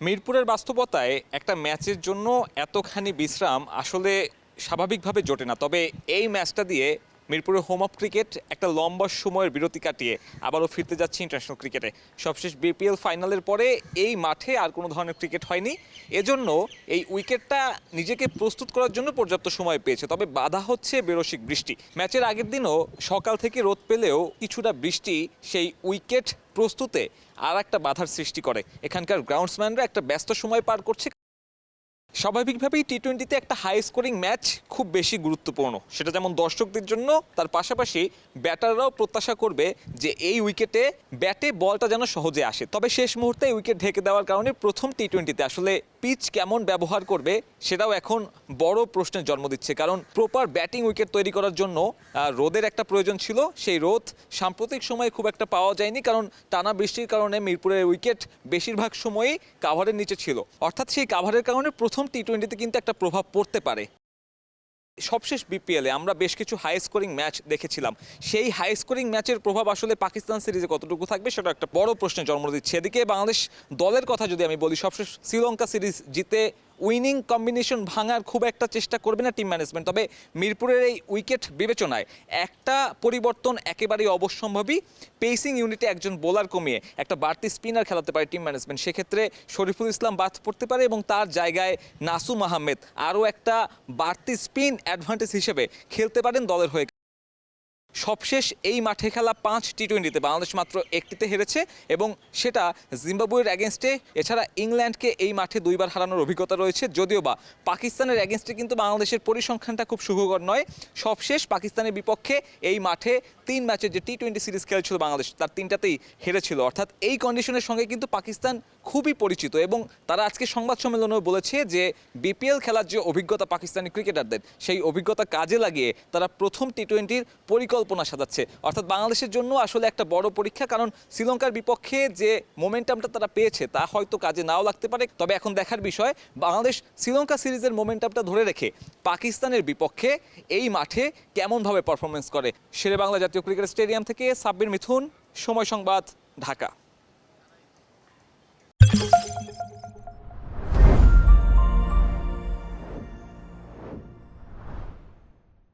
মিরপুরের বাস্তবতায় একটা ম্যাচের জন্য এতখানি বিশ্রাম আসলে স্বাভাবিকভাবে জোটে না। তবে এই ম্যাচটা দিয়ে মিরপুরের হোম অফ ক্রিকেট একটা লম্বা সময়ের বিরতি কাটিয়ে আবারও ফিরতে যাচ্ছে ইন্টারন্যাশনাল ক্রিকেটে সবশেষ বিপিএল ফাইনালের পরে এই মাঠে আর কোনো ধরনের ক্রিকেট হয়নি। এজন্য এই উইকেটটা নিজেকে প্রস্তুত করার জন্য পর্যাপ্ত সময় পেয়েছে। তবে বাধা হচ্ছে বেরসিক বৃষ্টি। ম্যাচের আগের দিনও সকাল থেকে রোদ পেলেও কিছুটা বৃষ্টি সেই উইকেট প্রস্তুতে আর একটা বাধার সৃষ্টি করে। এখানকার গ্রাউন্ডসম্যানরা একটা ব্যস্ত সময় পার করছে স্বাভাবিকভাবেই টি টোয়েন্টিতে একটা হাই স্কোরিং ম্যাচ খুব বেশি গুরুত্বপূর্ণ। সেটা যেমন দর্শকদের জন্য, তার পাশাপাশি ব্যাটাররাও প্রত্যাশা করবে যে এই উইকেটে ব্যাটে বলটা যেন সহজে আসে। তবে শেষ মুহূর্তে উইকেট ঢেকে দেওয়ার কারণে প্রথম টি টোয়েন্টিতে আসলে পিচ কেমন ব্যবহার করবে সেটাও এখন বড় প্রশ্নের জন্ম দিচ্ছে। কারণ প্রপার ব্যাটিং উইকেট তৈরি করার জন্য রোদের একটা প্রয়োজন ছিল। সেই রোদ সাম্প্রতিক সময়ে খুব একটা পাওয়া যায়নি কারণ টানা বৃষ্টির কারণে মিরপুরের উইকেট বেশিরভাগ সময়ই কাভারের নিচে ছিল। অর্থাৎ সেই কাভারের কারণে প্রথম টি টোয়েন্টিতে কিন্তু একটা প্রভাব পড়তে পারে। সবশেষ বিপিএলে আমরা বেশ কিছু হাই স্কোরিং ম্যাচ দেখেছিলাম। সেই হাই স্কোরিং ম্যাচের প্রভাব আসলে পাকিস্তান সিরিজে কতটুকু থাকবে সেটা একটা বড় প্রশ্নের জন্ম দিচ্ছে। এদিকে বাংলাদেশ দলের কথা যদি আমি বলি, সবশেষ শ্রীলঙ্কা সিরিজ জিতে উইনিং কম্বিনেশন ভাঙার খুব একটা চেষ্টা করবে না টিম ম্যানেজমেন্ট। তবে মিরপুরের এই উইকেট বিবেচনায় একটা পরিবর্তন একেবারেই অবশ্যম্ভাবী। পেসিং ইউনিটে একজন বোলার কমিয়ে একটা বাড়তি স্পিনার খেলাতে পারে টিম ম্যানেজমেন্ট। সেক্ষেত্রে শরীফুল ইসলাম বাদ পড়তে পারে এবং তার জায়গায় নাসুম আহমেদ আরও একটা বাড়তি স্পিন অ্যাডভান্টেজ হিসেবে খেলতে পারেন দলের হয়ে সবশেষ এই মাঠে খেলা পাঁচ টি টোয়েন্টিতে বাংলাদেশ মাত্র একটিতে হেরেছে এবং সেটা জিম্বাবুয়ের অ্যাগেনস্টে এছাড়া ইংল্যান্ডকে এই মাঠে দুইবার হারানোর অভিজ্ঞতা রয়েছে, যদিও বা পাকিস্তানের অ্যাগেনস্টে কিন্তু বাংলাদেশের পরিসংখ্যানটা খুব সুখকর নয়। সবশেষ পাকিস্তানের বিপক্ষে এই মাঠে তিন ম্যাচের যে টি টোয়েন্টি সিরিজ খেলেছিল বাংলাদেশ, তার তিনটাতেই হেরেছিল। অর্থাৎ এই কন্ডিশনের সঙ্গে কিন্তু পাকিস্তান খুবই পরিচিত এবং তারা আজকে সংবাদ সম্মেলনেও বলেছে যে বিপিএল খেলার যে অভিজ্ঞতা পাকিস্তানি ক্রিকেটারদের, সেই অভিজ্ঞতা কাজে লাগিয়ে তারা প্রথম টি টোয়েন্টির পরিকল্পনা সাজাচ্ছে। অর্থাৎ বাংলাদেশের জন্য আসলে একটা বড় পরীক্ষা, কারণ শ্রীলঙ্কার বিপক্ষে যে মোমেন্টামটা তারা পেয়েছে, তা হয়তো কাজে নাও লাগতে পারে। তবে এখন দেখার বিষয়, বাংলাদেশ শ্রীলঙ্কা সিরিজের মোমেন্টামটা ধরে রেখে পাকিস্তানের বিপক্ষে এই মাঠে কেমনভাবে পারফরমেন্স করে? শেরে বাংলা জাতীয় ক্রিকেট স্টেডিয়াম থেকে সাব্বির মিথুন, সময় সংবাদ, ঢাকা।